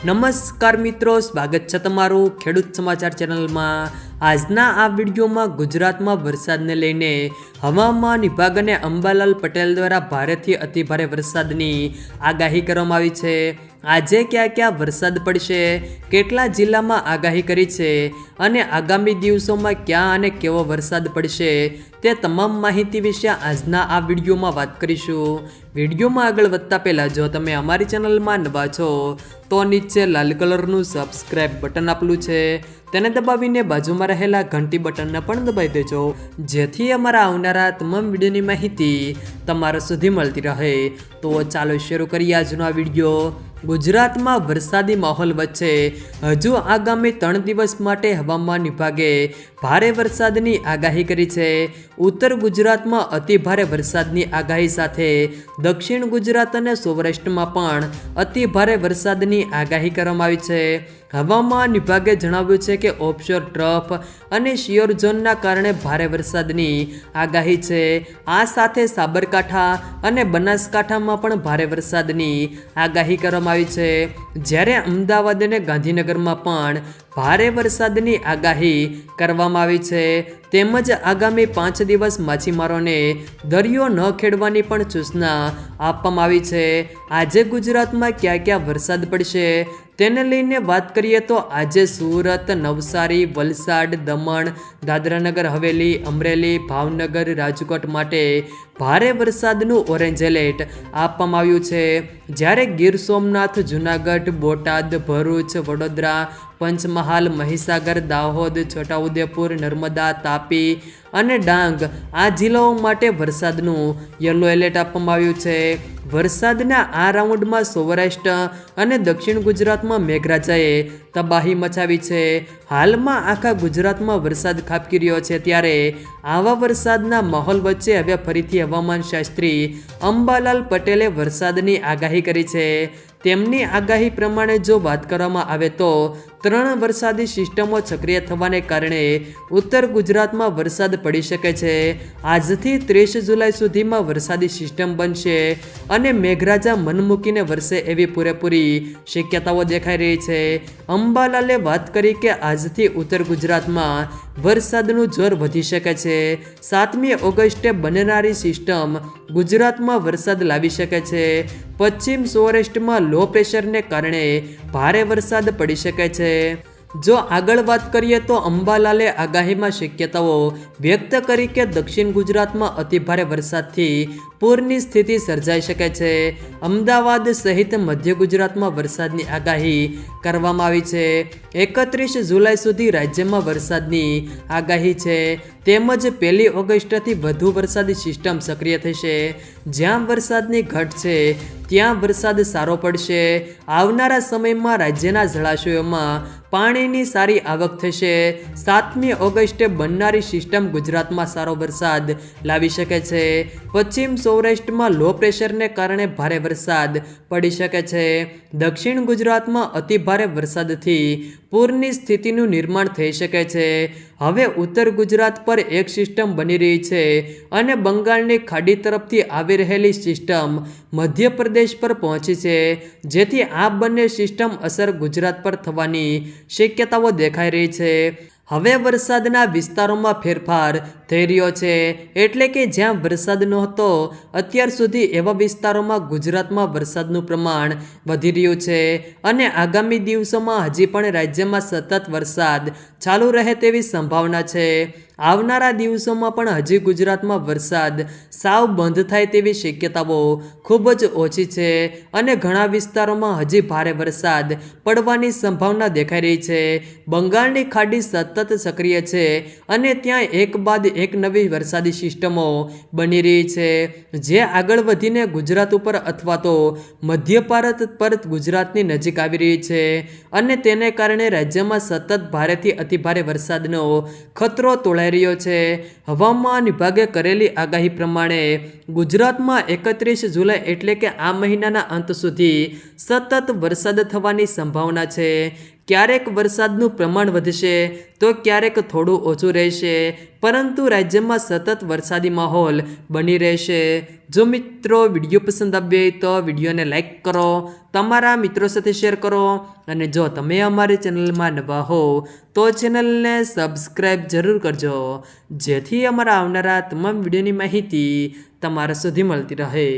નમસ્કાર મિત્રો, સ્વાગત છે તમારું ખેડૂત સમાચાર ચેનલમાં. આજના આ વિડીયોમાં ગુજરાતમાં વરસાદને લઈને હવામાન વિભાગ અને અંબાલાલ પટેલ દ્વારા ભારેથી અતિભારે વરસાદની આગાહી કરવામાં આવી છે. આજે ક્યાં ક્યાં વરસાદ પડશે, કેટલા જિલ્લામાં આગાહી કરી છે અને આગામી દિવસોમાં ક્યાં અને કેવો વરસાદ પડશે તે તમામ માહિતી વિશે આજના આ વિડીયોમાં વાત કરીશું. વિડીયોમાં આગળ વધતા પહેલાં જો તમે અમારી ચેનલમાં નવા છો, તો નીચે લાલ કલરનું સબસ્ક્રાઇબ બટન આપેલું છે. તેને દબાવીને બાજુમાં રહેલા ઘંટી બટનને પણ દબાવી દેજો, જેથી અમારા આવનારા તમામ વિડીયોની માહિતી તમારા સુધી મળતી રહે. તો ચાલો શરૂ કરીએ આજનો આ વીડિયો. ગુજરાતમાં વરસાદી માહોલ વચ્ચે હજુ આગામી ત્રણ દિવસ માટે હવામાન વિભાગે ભારે વરસાદની આગાહી કરી છે. ઉત્તર ગુજરાતમાં અતિ ભારે વરસાદની આગાહી સાથે દક્ષિણ ગુજરાત અને સૌરાષ્ટ્રમાં પણ અતિ ભારે વરસાદની આગાહી કરવામાં આવી છે. હવામાન વિભાગે જણાવ્યું છે કે ઓફશોર ટ્રફ અને શિયોર ઝોનના કારણે ભારે વરસાદની આગાહી છે. આ સાથે સાબરકાંઠા અને બનાસકાંઠામાં પણ ભારે વરસાદની આગાહી કરવામાં આવી છે. જ્યારે અમદાવાદ અને ગાંધીનગરમાં પણ ભારે વરસાદની આગાહી કરવામાં આવી છે. તેમજ આગામી પાંચ દિવસ માછીમારોને દરિયો ન ખેડવાની પણ સૂચના આપવામાં આવી છે. આજે ગુજરાતમાં ક્યાં ક્યાં વરસાદ પડશે? તેને લઈને વાત કરીએ તો આજે સુરત, નવસારી, વલસાડ, દમણ, દાદરાનગર, હવેલી, અમરેલી, ભાવનગર, રાજકોટ માટે ભારે વરસાદનું ઓરેન્જ એલર્ટ આપવામાં આવ્યું છે. જ્યારે ગીર સોમનાથ, જુનાગઢ, બોટાદ, ભરૂચ, વડોદરા, પંચમહાલ, મહીસાગર, દાહોદ, છોટાઉદેપુર, નર્મદા, તાપી અને ડાંગ આ જિલ્લાઓ માટે વરસાદનું યલો એલર્ટ આપવામાં આવ્યું છે. વરસાદના આ રાઉન્ડમાં સૌરાષ્ટ્ર અને દક્ષિણ ગુજરાતમાં મેઘરાજાએ તબાહી મચાવી છે. હાલમાં આખા ગુજરાતમાં વરસાદ ખાબકી રહ્યો છે ત્યારે આવા વરસાદના માહોલ વચ્ચે હવે ફરીથી હવામાન શાસ્ત્રી અંબાલાલ પટેલે વરસાદની આગાહી કરી છે. તેમની આગાહી પ્રમાણે જો વાત કરવામાં આવે તો ત્રણ વરસાદી સિસ્ટમો સક્રિય થવાને કારણે ઉત્તર ગુજરાતમાં વરસાદ પડી શકે છે. આજથી ત્રીસ જુલાઈ સુધીમાં વરસાદી સિસ્ટમ બનશે અને મેઘરાજા મન મૂકીને વરસે એવી પૂરેપૂરી શક્યતાઓ દેખાઈ રહી છે. અંબાલાલે વાત કરી કે આજથી ઉત્તર ગુજરાતમાં વરસાદનું જોર વધી શકે છે. સાતમી ઓગસ્ટે બનનારી સિસ્ટમ ગુજરાતમાં વરસાદ લાવી શકે છે. પશ્ચિમ સૌરાષ્ટ્રમાં લો પ્રેશરને કારણે ભારે વરસાદ પડી શકે છે. જો આગળ વાત કરીએ તો અંબાલાલે આગાહીમાં શક્યતાઓ વ્યક્ત કરી કે દક્ષિણ ગુજરાતમાં અતિભારે વરસાદથી પૂરની સ્થિતિ સર્જાઈ શકે છે. અમદાવાદ સહિત મધ્ય ગુજરાતમાં વરસાદની આગાહી કરવામાં આવી છે. એકત્રીસ જુલાઈ સુધી રાજ્યમાં વરસાદની આગાહી છે. તેમજ પહેલી ઓગસ્ટથી વધુ વરસાદી સિસ્ટમ સક્રિય થશે. જ્યાં વરસાદની ઘટ છે ત્યાં વરસાદ સારો પડશે. આવનારા સમયમાં રાજ્યના જળાશયોમાં પાણીની સારી આવક થશે. સાતમી ઓગસ્ટે બનનારી સિસ્ટમ ગુજરાતમાં સારો વરસાદ લાવી શકે છે. પશ્ચિમ સૌરાષ્ટ્રમાં લો પ્રેશરને કારણે ભારે વરસાદ પડી શકે છે. દક્ષિણ ગુજરાતમાં અતિ ભારે વરસાદથી પૂરની સ્થિતિનું નિર્માણ થઈ શકે છે. હવે ઉત્તર ગુજરાત પર એક સિસ્ટમ બની રહી છે અને બંગાળની ખાડી તરફથી આવી રહેલી સિસ્ટમ મધ્યપ્રદેશ પર પહોંચી છે. જેથી આ બંને સિસ્ટમ અસર ગુજરાત પર થવાની શક્યતાઓ દેખાઈ રહી છે. હવે વરસાદના વિસ્તારોમાં ફેરફાર થઈ રહ્યો છે. એટલે કે જ્યાં વરસાદ નહોતો, અત્યાર સુધી એવા વિસ્તારોમાં ગુજરાતમાં વરસાદનું પ્રમાણ વધી રહ્યું છે. અને આગામી દિવસોમાં હજી પણ રાજ્યમાં સતત વરસાદ ચાલુ રહે તેવી સંભાવના છે. આવનારા દિવસોમાં પણ હજી ગુજરાતમાં વરસાદ સાવ બંધ થાય તેવી શક્યતાઓ ખૂબ જ ઓછી છે અને ઘણા વિસ્તારોમાં હજી ભારે વરસાદ પડવાની સંભાવના દેખાઈ રહી છે. બંગાળની ખાડી સતત સક્રિય છે અને ત્યાં એક બાદ એક નવી વરસાદી સિસ્ટમો બની રહી છે. જે આગળ વધીને ગુજરાત ઉપર અથવા તો મધ્ય ભારત પર ગુજરાતની નજીક આવી રહી છે અને તેને કારણે રાજ્યમાં સતત ભારેથી અતિભારે વરસાદનો ખતરો તોળાઈ રહ્યો છે. હવામાન વિભાગે કરેલી આગાહી પ્રમાણે ગુજરાતમાં એકત્રીસ જુલાઈ એટલે કે આ મહિનાના અંત સુધી સતત વરસાદ થવાની સંભાવના છે. ક્યારેક વરસાદનું પ્રમાણ વધશે તો ક્યારેક થોડું ઓછું રહેશે, પરંતુ રાજ્યમાં સતત વરસાદી માહોલ બની રહેશે. જો મિત્રો વીડિયો પસંદ આવ્યો હોય તો વિડીયોને લાઇક કરો, તમારા મિત્રો સાથે શેર કરો, અને જો તમે અમારી ચેનલમાં નવા હો, તો ચેનલને સબસ્ક્રાઈબ જરૂર કરજો. જેથી અમારા આવનારા તમામ વિડીયોની માહિતી તમારા સુધી મળતી રહે.